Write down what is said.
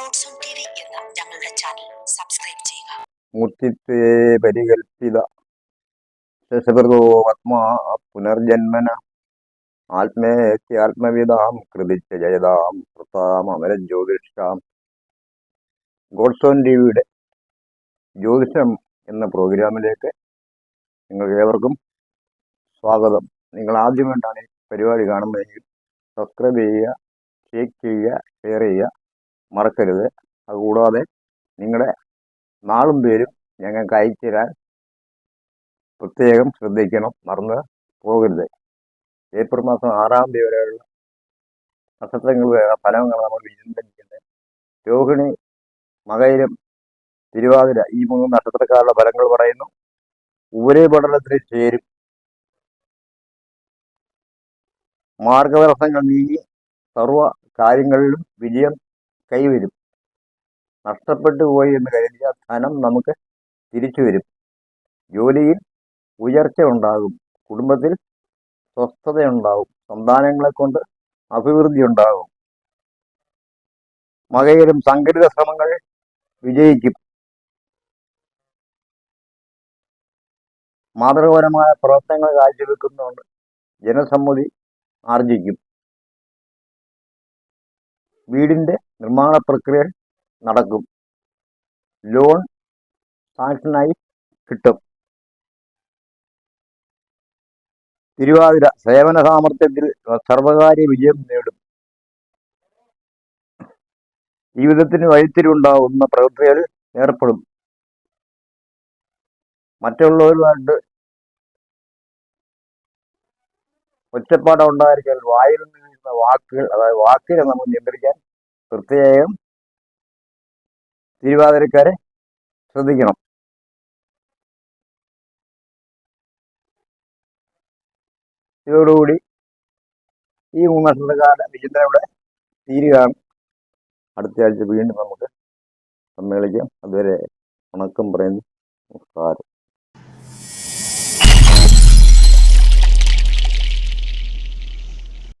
God's own T V എന്ന ഞങ്ങളുടെ channel subscribe ചെയ്യുക. മുത്തിത്തെ പരികൽപ്പിത ശശകൃതോ ആത്മാ പുനർജന്മന ആത്മേത്തി ആത്മവിതാം കൃതിച്ച ജയതാം കൃതാം അമരജ്യോതിഷാം ഗോഡ്സോൺ ടി വിയുടെ ജ്യോതിഷം എന്ന പ്രോഗ്രാമിലേക്ക് നിങ്ങൾക്ക് ഏവർക്കും സ്വാഗതം. നിങ്ങൾ ആദ്യമായിട്ടാണ് ഈ പരിപാടി കാണുന്നതെങ്കിൽ സബ്സ്ക്രൈബ് ചെയ്യുക ലൈക്ക് ചെയ്യുക ഷെയർ ചെയ്യുക. മറക്കരുത്. അതുകൂടാതെ നിങ്ങളുടെ നാളും പേരും ഞങ്ങൾക്ക് അയച്ചു തരാൻ പ്രത്യേകം ശ്രദ്ധിക്കണം. മറന്ന് പോകരുത്. ഏപ്രിൽ മാസം ആറാം തീയതി വരെയുള്ള നക്ഷത്രങ്ങൾ ഫലങ്ങൾ നമ്മൾ വിചിന്തിക്കുന്നത് രോഹിണി മകയിലും തിരുവാതിര ഈ മൂന്ന് നക്ഷത്രക്കാരുടെ ഫലങ്ങൾ പറയുന്നു. ഉപരിപഠനത്തിൽ ചേരും. മാർഗതടസ്സങ്ങൾ നീങ്ങി സർവ കാര്യങ്ങളിലും വിജയം കൈവരും. നഷ്ടപ്പെട്ടു പോയി എന്ന് കരുതിയ ധനം നമുക്ക് തിരിച്ചു വരും. ജോലിയിൽ ഉയർച്ച ഉണ്ടാകും. കുടുംബത്തിൽ സ്വസ്ഥതയുണ്ടാകും. സന്താനങ്ങളെ കൊണ്ട് അഭിവൃദ്ധി ഉണ്ടാകും. മകയിലും സംഘടിത ശ്രമങ്ങൾ വിജയിക്കും. മാതൃകപരമായ പ്രവർത്തനങ്ങൾ കാഴ്ചവെക്കുന്നതുകൊണ്ട് ജനസമ്മതി ആർജിക്കും. വീടിന്റെ നിർമ്മാണ പ്രക്രിയ നടക്കും. ലോൺ സാങ്ഷനായി കിട്ടും. തിരുവാതിര സേവന സാമർഥ്യത്തിൽ സർവകാര്യ വിജയം നേടും. ജീവിതത്തിന് വഴിത്തിരിവുണ്ടാവുന്ന പ്രവൃത്തികളിൽ ഏർപ്പെടും. മറ്റുള്ളവരുമായിട്ട് ഒറ്റപ്പാടം ഉണ്ടായിരിക്കാൻ വായിൽ നിന്ന് വാക്കുകൾ അതായത് വാക്കിനെ നമുക്ക് നിയന്ത്രിക്കാൻ പ്രത്യേകം തിരുവാതിരക്കാരെ ശ്രദ്ധിക്കണം. ഇതോടുകൂടി ഈ മൂന്ന് നക്ഷത്രകാല വിചിന്തന ഇവിടെ തീരുകയാണ്. അടുത്ത ആഴ്ച വീണ്ടും നമുക്ക് സമ്മേളിക്കാം. അതുവരെ വണക്കം പറയുന്നു. നമസ്കാരം.